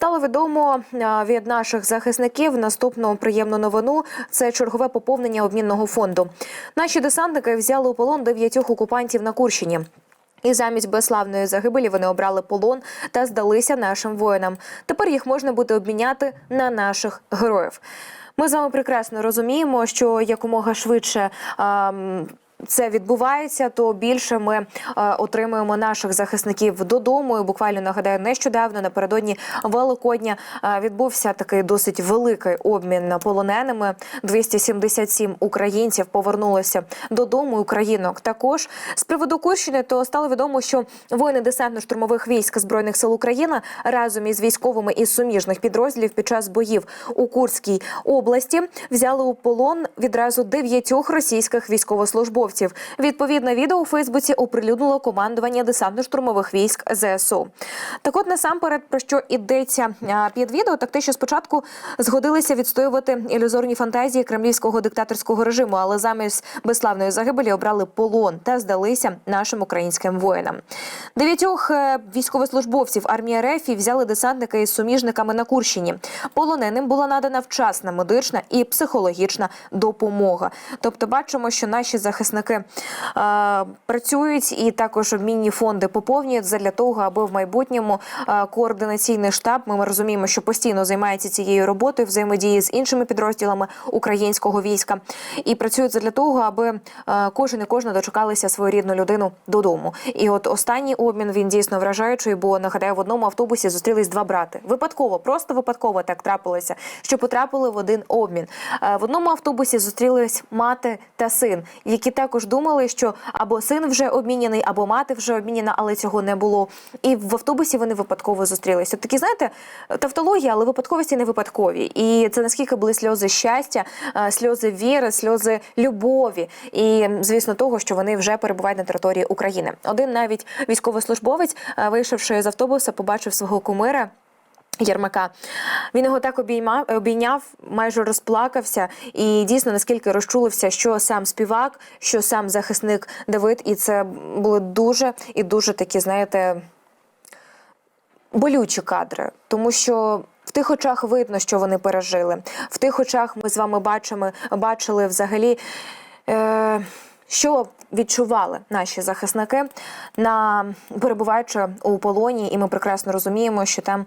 Стало відомо е, від наших захисників наступну приємну новину. Це чергове поповнення обмінного фонду. Наші десантники взяли у полон дев'ятьох окупантів на Курщині. І замість безславної загибелі вони обрали полон та здалися нашим воїнам. Тепер їх можна буде обміняти на наших героїв. Ми з вами прекрасно розуміємо, що якомога швидше. ем, це відбувається, то більше ми е, отримуємо наших захисників додому. І буквально нагадаю, нещодавно напередодні Великодня е, відбувся такий досить великий обмін полоненими. 277 українців повернулося додому. Українок також з приводу Курщини, то стало відомо, що воїни десантно-штурмових військ збройних сил України разом із військовими із суміжних підрозділів під час боїв у Курській області взяли у полон відразу дев'ятьох російських військовослужбовців. Відповідне відео у Фейсбуці оприлюднило командування десантно-штурмових військ ЗСУ. Так, от насамперед про що йдеться під відео, так те, що спочатку згодилися відстоювати ілюзорні фантазії кремлівського диктаторського режиму, але замість безславної загибелі обрали полон та здалися нашим українським воїнам. Дев'ятьох е, військовослужбовців армії РФ взяли десантники із суміжниками на Курщині. Полоненим була надана вчасна медична і психологічна допомога. Тобто, бачимо, що наші захисники е, працюють і також обмінні фонди поповнюють для того, аби в майбутньому е, координаційний штаб. Ми розуміємо, що постійно займається цією роботою взаємодії з іншими підрозділами українського війська і працюють для того, аби е, кожен і кожна дочекалися свою рідну людину додому. І от останній обмін він дійсно вражаючий, бо нагадаю, в одному автобусі зустрілись два брати. Випадково, просто випадково так трапилося, що потрапили в один обмін. Е, В одному автобусі зустрілись мати та син, які також думали, що або син вже обміняний, або мати вже обміняна, але цього не було. І в автобусі вони випадково зустрілися. Такі, знаєте, тавтологія, але випадковості не випадкові. І це наскільки були сльози щастя, е, сльози віри, сльози любові, і звісно, того, що вони вже перебувають на території України. Один навіть військовослужбовець, е, вийшовши з автобуса, побачив свого кумира. Єрмака він його так обіймав, обійняв, майже розплакався, і дійсно наскільки розчулився, що сам співак, що сам захисник Давид, і це були дуже і дуже такі, знаєте, болючі кадри, тому що. В тих очах видно, що вони пережили. В тих очах ми з вами бачимо, бачили взагалі, е, що відчували наші захисники на перебуваючи у полоні, і ми прекрасно розуміємо, що там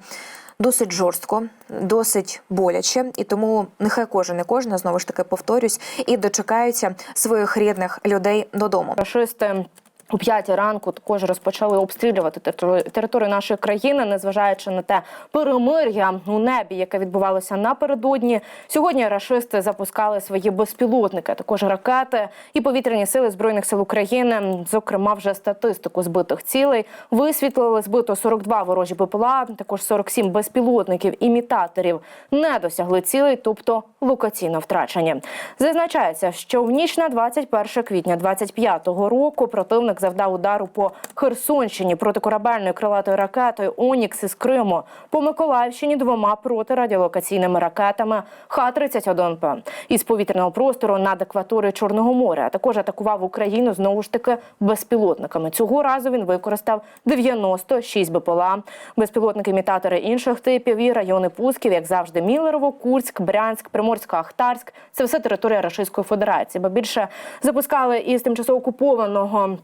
досить жорстко, досить боляче, і тому нехай кожен і кожна знову ж таки повторюсь і дочекаються своїх рідних людей додому. Рашисти у п'ятій ранку також розпочали обстрілювати територію нашої країни, незважаючи на те перемир'я у небі, яке відбувалося напередодні. Сьогодні рашисти запускали свої безпілотники, також ракети і повітряні сили збройних сил України. Зокрема, вже статистику збитих цілей висвітлили збито 42 ворожі БПЛА, також 47 безпілотників імітаторів не досягли цілей, тобто локаційно втрачені. Зазначається, що в ніч на 21 квітня 25-го року противник завдав удару по Херсонщині протикорабельною крилатою ракетою Онікс із Криму, по Миколаївщині двома протирадіолокаційними ракетами Х-31П із повітряного простору над акваторією Чорного моря. А також атакував Україну знову ж таки безпілотниками. Цього разу він використав 96 БПЛА, безпілотники-імітатори інших типів і райони пусків, як завжди, Мілерово, Курськ, Брянськ, Приморсько-Ахтарськ. Це все територія Російської Федерації, бо більше запускали із тимчасово окупованого.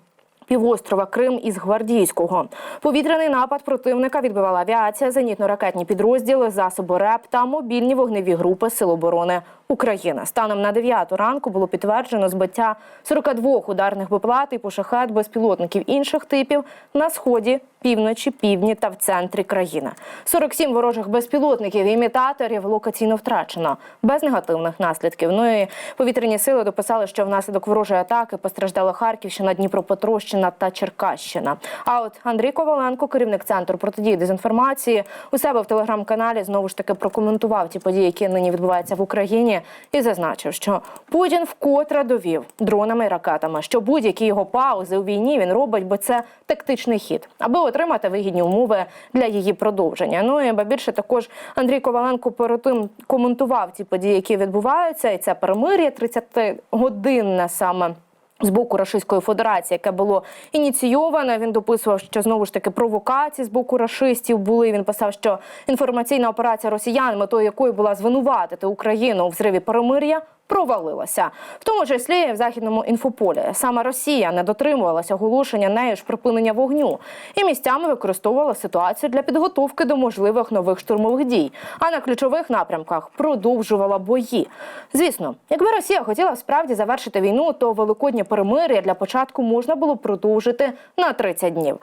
Півострова Крим із Гвардійського повітряний напад противника відбивала авіація, зенітно-ракетні підрозділи, засоби РЕП та мобільні вогневі групи Сил оборони України. Станом на 9 ранку було підтверджено збиття 42 ударних БПЛА типу шахет безпілотників інших типів на сході, півночі, півдні та в центрі країни. 47 ворожих безпілотників і імітаторів локаційно втрачено без негативних наслідків. Ну і повітряні сили дописали, що внаслідок ворожої атаки постраждала Харківщина, Дніпропетровщина та Черкащина. А от Андрій Коваленко, керівник центру протидії дезінформації, у себе в телеграм-каналі знову ж таки прокоментував ті події, які нині відбуваються в Україні, і зазначив, що Путін вкотре довів дронами і ракетами, що будь-які його паузи у війні він робить, бо це тактичний хід, аби отримати вигідні умови для її продовження. Ну і ба більше також Андрій Коваленко перед тим коментував ті події, які відбуваються, і це перемир'я 30-годинне саме. З боку Рашистської Федерації, яке було ініційоване. Він дописував, що знову ж таки провокації з боку рашистів були. Він писав, що інформаційна операція росіян, метою якої була звинуватити Україну у взриві перемир'я. Провалилася в тому числі в західному інфополі. Саме Росія не дотримувалася оголошення нею ж припинення вогню і місцями використовувала ситуацію для підготовки до можливих нових штурмових дій. А на ключових напрямках продовжувала бої. Звісно, якби Росія хотіла справді завершити війну, то великоднє перемир'я для початку можна було продовжити на 30 днів.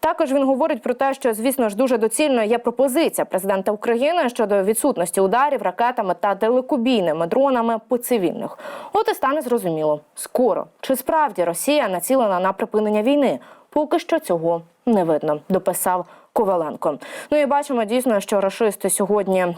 Також він говорить про те, що звісно ж дуже доцільною є пропозиція президента України щодо відсутності ударів ракетами та далекобійними дронами по цивільних. От і стане зрозуміло скоро чи справді Росія націлена на припинення війни. Поки що цього не видно, дописав Коваленко. Ну і бачимо дійсно, що рашисти сьогодні.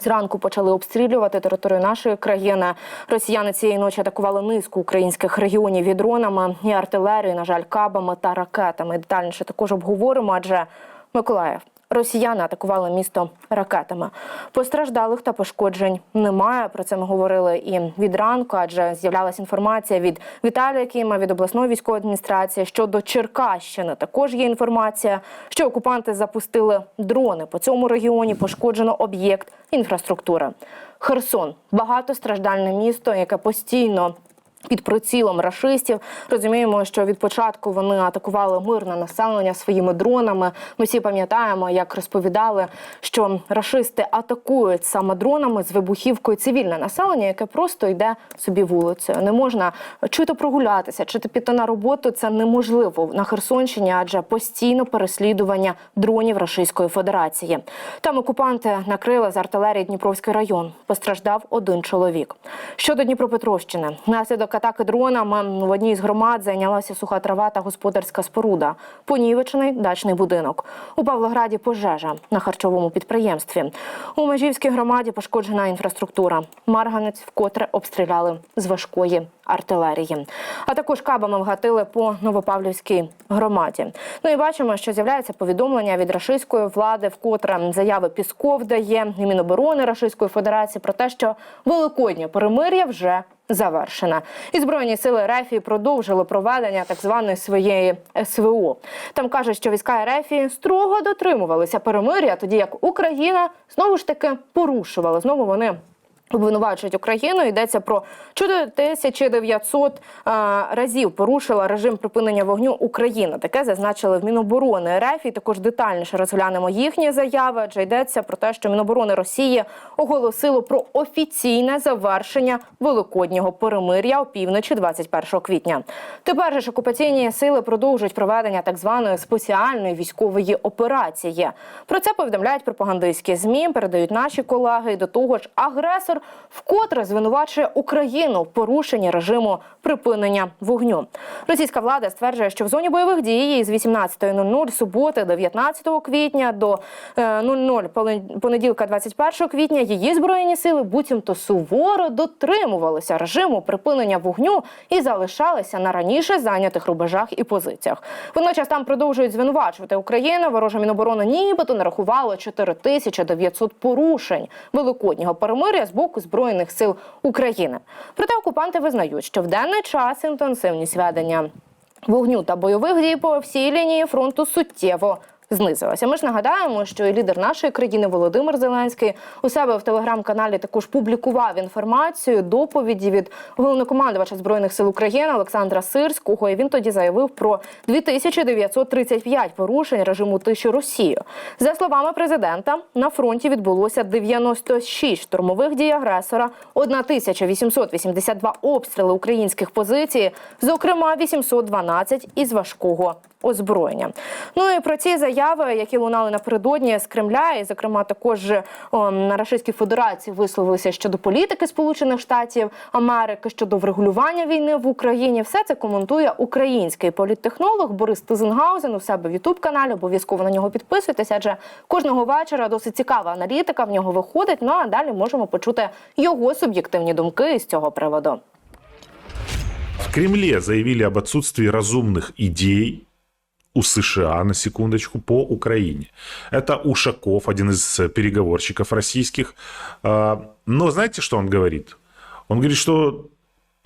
Зранку почали обстрілювати територію нашої країни. Росіяни цієї ночі атакували низку українських регіонів і дронами і артилерією, на жаль, кабами та ракетами. Детальніше також обговоримо, адже Миколаїв. Росіяни атакували місто ракетами. Постраждалих та пошкоджень немає. Про це ми говорили і від ранку, адже з'являлася інформація від Віталія Кіма, від обласної військової адміністрації щодо Черкащини. Також є інформація, що окупанти запустили дрони по цьому регіоні. Пошкоджено об'єкт інфраструктури. Херсон багатостраждальне місто, яке постійно. Під прицілом рашистів розуміємо, що від початку вони атакували мирне населення своїми дронами. Ми всі пам'ятаємо, як розповідали, що рашисти атакують саме дронами з вибухівкою цивільне населення, яке просто йде собі вулицею. Не можна чи то прогулятися, чи то піти на роботу. Це неможливо на Херсонщині, адже постійно переслідування дронів Рашистської Федерації. Там окупанти накрили з артилерії Дніпровський район. Постраждав один чоловік. Щодо Дніпропетровщини, наслідок атаки дронами в одній з громад зайнялася суха трава та господарська споруда. Понівечений дачний будинок. У Павлограді пожежа на харчовому підприємстві. У Межівській громаді пошкоджена інфраструктура. Марганець вкотре обстріляли з важкої артилерії. А також кабами вгатили по Новопавлівській громаді. Ну і бачимо, що з'являється повідомлення від рашистської влади, вкотре заяви Пісков дає і Міноборони Рашистської Федерації про те, що великоднє перемир'я вже завершена. І збройні сили РФ продовжили проведення так званої своєї СВО. Там кажуть, що війська РФ строго дотримувалися перемир'я, тоді як Україна знову ж таки порушувала. Знову вони. Обвинувачують Україну. Йдеться про 4900 а, разів порушила режим припинення вогню Україна. Таке зазначили в Міноборони РФ. І також детальніше розглянемо їхні заяви. Адже йдеться про те, що Міноборони Росії оголосило про офіційне завершення великоднього перемир'я опівночі 21 квітня. Тепер же ж окупаційні сили продовжують проведення так званої спеціальної військової операції. Про це повідомляють пропагандистські змі, передають наші колеги. До того ж, агресор вкотре звинувачує Україну в порушенні режиму припинення вогню. Російська влада стверджує, що в зоні бойових дій з 18.00 суботи, 19 квітня до е, 00 поле- понеділка, 21 квітня, її збройні сили буцімто суворо дотримувалися режиму припинення вогню і залишалися на раніше зайнятих рубежах і позиціях. Водночас там продовжують звинувачувати Україну. Ворожа міноборони нібито нарахувало 4900 порушень великоднього перемир'я з боку збройних сил України. Проте окупанти визнають, що в денний час інтенсивність ведення вогню та бойових дій по всій лінії фронту суттєво. Знизилася. Ми ж нагадаємо, що і лідер нашої країни Володимир Зеленський у себе в телеграм-каналі також публікував інформацію доповіді від головнокомандувача збройних сил України Олександра Сирського. І він тоді заявив про 2935 порушень режиму тиші Росії. За словами президента, на фронті відбулося 96 штурмових дій агресора, 1882 обстріли українських позицій, зокрема 812 із важкого озброєння. Ну і про ці заяви, які лунали напередодні з Кремля, і зокрема також о, на Рашистській Федерації висловилися щодо політики Сполучених Штатів Америки щодо врегулювання війни в Україні. Все це коментує український політтехнолог Борис Тизенгаузен у себе в Ютуб каналі. Обов'язково на нього підписуйтесь, адже кожного вечора досить цікава аналітика в нього виходить. Ну а далі можемо почути його суб'єктивні думки із цього приводу. В Кремле заявили об отсутствии разумных идей у США, на секундочку, по Украине. Это Ушаков, один из переговорщиков российских. А, Но знаете, что он говорит? Он говорит, что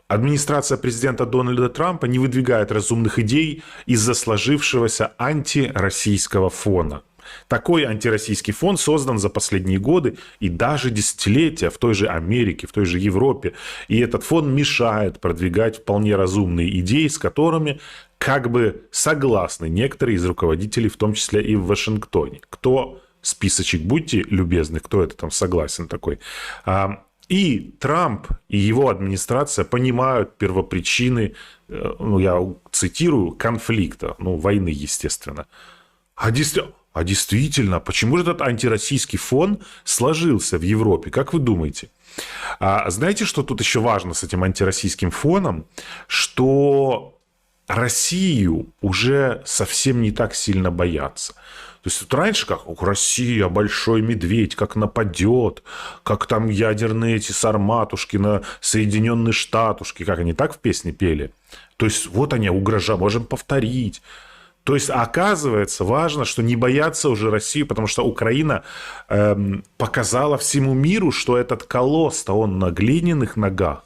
администрация президента Дональда Трампа не выдвигает разумных идей из-за сложившегося антироссийского фона. Такой антироссийский фон создан за последние годы и даже десятилетия в той же Америке, в той же Европе. И этот фон мешает продвигать вполне разумные идеи, с которыми как бы согласны некоторые из руководителей, в том числе и в Вашингтоне. Кто списочек, будьте любезны, кто это там согласен такой. А, И Трамп и его администрация понимают первопричины, э, ну, я цитирую, конфликта, ну, войны, естественно. А действительно, а действительно, почему же этот антироссийский фон сложился в Европе? Как вы думаете? А знаете, что тут еще важно с этим антироссийским фоном? Что Россию уже совсем не так сильно боятся. То есть вот раньше как «Ох, Россия, большой медведь, как нападет, как там ядерные эти сарматушки на Соединенные Штатушки, как они так в песне пели. То есть вот они угрожают, можем повторить. То есть оказывается важно, что не бояться уже Россию, потому что Украина эм, показала всему миру, что этот колосс-то он на глиняных ногах.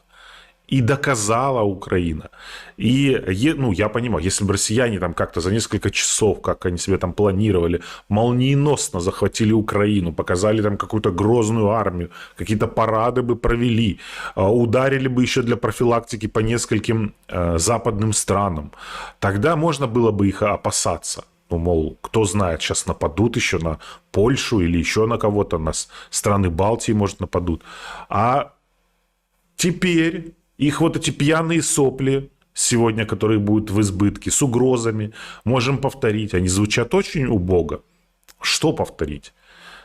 И доказала Украина. И, ну, я понимаю, если бы россияне там как-то за несколько часов, как они себе там планировали, молниеносно захватили Украину, показали там какую-то грозную армию, какие-то парады бы провели, а, ударили бы еще для профилактики по нескольким э, западным странам, тогда можно было бы их опасаться. Ну, мол, кто знает, сейчас нападут еще на Польшу или еще на кого-то, на страны Балтии, может, нападут. А Теперь их вот эти пьяные сопли сегодня, которые будут в избытке, с угрозами, можем повторить. Они звучат очень убого. Что повторить?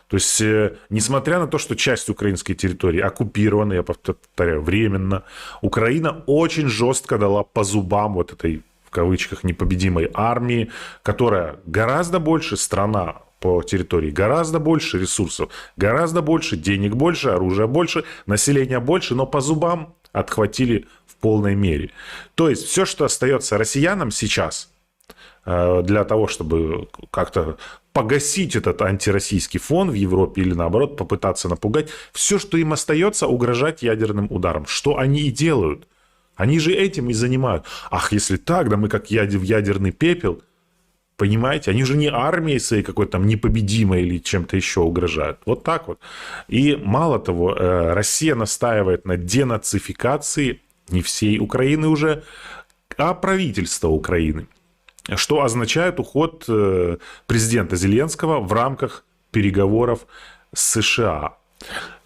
То есть, э, несмотря на то, что часть украинской территории оккупирована, я повторяю, временно, Украина очень жестко дала по зубам вот этой, в кавычках, непобедимой армии, которая гораздо больше страна по территории, гораздо больше ресурсов, гораздо больше денег больше, оружия больше, населения больше, но по зубам отхватили в полной мере. То есть все, что остается россиянам сейчас, э, для того, чтобы как-то погасить этот антироссийский фон в Европе или наоборот попытаться напугать, все, что им остается, угрожать ядерным ударом. Что они и делают. Они же этим и занимают. Ах, если так, да мы как в ядерный пепел. Понимаете, они же не армией своей какой-то там непобедимой или чем-то еще угрожают. Вот так вот. И мало того, э, Россия настаивает на денацификации не всей Украины уже, а правительства Украины. Что означает уход э, президента Зеленского в рамках переговоров с США.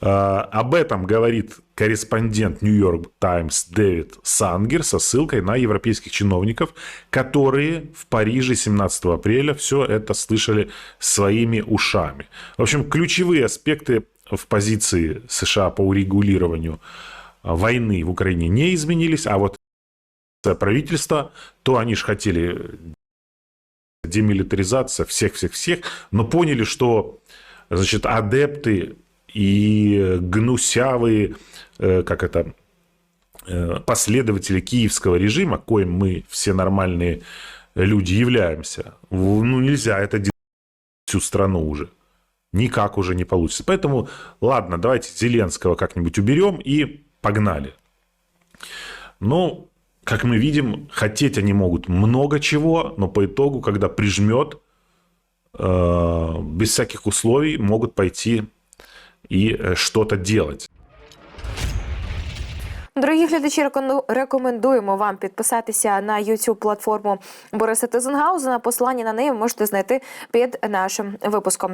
Э, Об этом говорит корреспондент Нью-Йорк Таймс Дэвид Сангер со ссылкой на европейских чиновников, которые в Париже 17 апреля все это слышали своими ушами. В общем, ключевые аспекты в позиции США по урегулированию э, войны в Украине не изменились, а вот правительства, то они же хотели демилитаризация всех-всех-всех, но поняли, что значит, адепты и гнусявые, э, как это, э, последователи киевского режима, коим мы все нормальные люди являемся, ну нельзя это делать всю страну уже. Никак уже не получится. Поэтому, ладно, давайте Зеленского как-нибудь уберем и погнали. Ну, как мы видим, хотеть они могут много чего, но по итогу, когда прижмет, э, без всяких условий могут пойти э, что-то делать. Дорогі глядачі, рекоменду- рекомендуємо вам підписатися на youtube платформу Бориса Тезенгаузена. Посилання на неї можете знайти під нашим випуском.